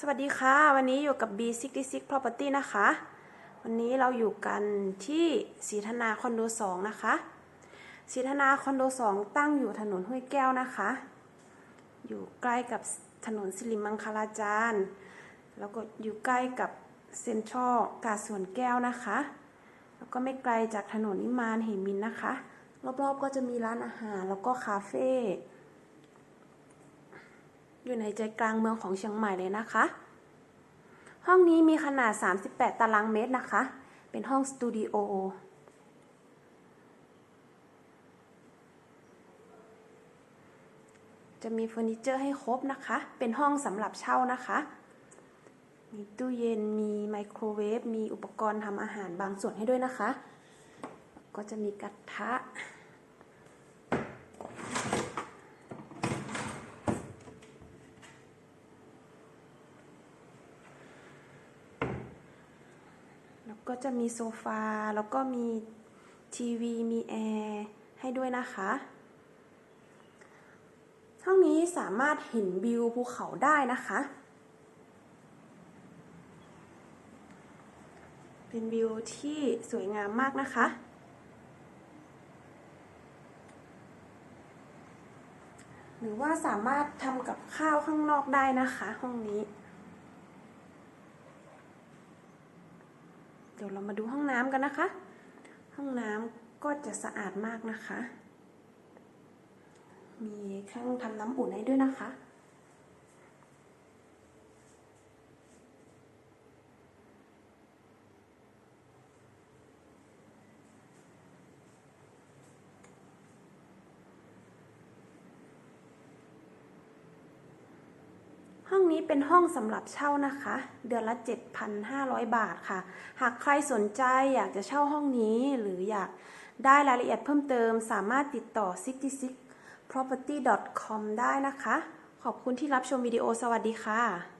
สวัสดีค่ะ วันนี้อยู่กับ B66 Property นะคะ วันนี้เราอยู่กันที่ศรีธนาคอนโด2นะคะศรีธนาคอนโด2ตั้งอยู่ถนนห้วยแก้วนะคะ อยู่ใกล้กับถนนสิริมังคลาจารย์ แล้วก็อยู่ใกล้กับเซ็นทรัลกาสวนแก้วนะคะ แล้วก็ไม่ไกลจากถนนนิมานเหมินนะคะ รอบๆก็จะมีร้านอาหารแล้วก็คาเฟ่ อยู่ในใจกลางเมืองของเชียงใหม่เลยนะคะ ห้องนี้มีขนาด 38 ตารางเมตรนะคะ เป็นห้องสตูดิโอจะมีเฟอร์นิเจอร์ให้ครบนะคะ เป็นห้องสำหรับเช่านะคะ มีตู้เย็น มีไมโครเวฟ มีอุปกรณ์ทำอาหารบางส่วนให้ด้วยนะคะ ก็จะมีกระทะ ก็จะมีโซฟา แล้วก็มีทีวี มีแอร์ให้ด้วยนะคะ ห้องนี้สามารถเห็นวิวภูเขาได้นะคะ เป็นวิวที่สวยงามมากนะคะ หรือว่าสามารถทำกับข้าวข้างนอกได้นะคะ ห้องนี้ เดี๋ยวเรามาดูห้องน้ำกันนะคะ ห้องน้ำก็จะสะอาดมากนะคะ มีเครื่องทำน้ำอุ่นให้ด้วยนะคะ นี้เป็นห้องสำหรับเช่านะคะ เดือนละ 7,500 บาทค่ะ หากใครสนใจอยากจะเช่าห้องนี้หรืออยากได้รายละเอียดเพิ่มเติม สามารถติดต่อ 66 property com ได้นะคะ ขอบคุณที่รับชมวิดีโอสวัสดีค่ะ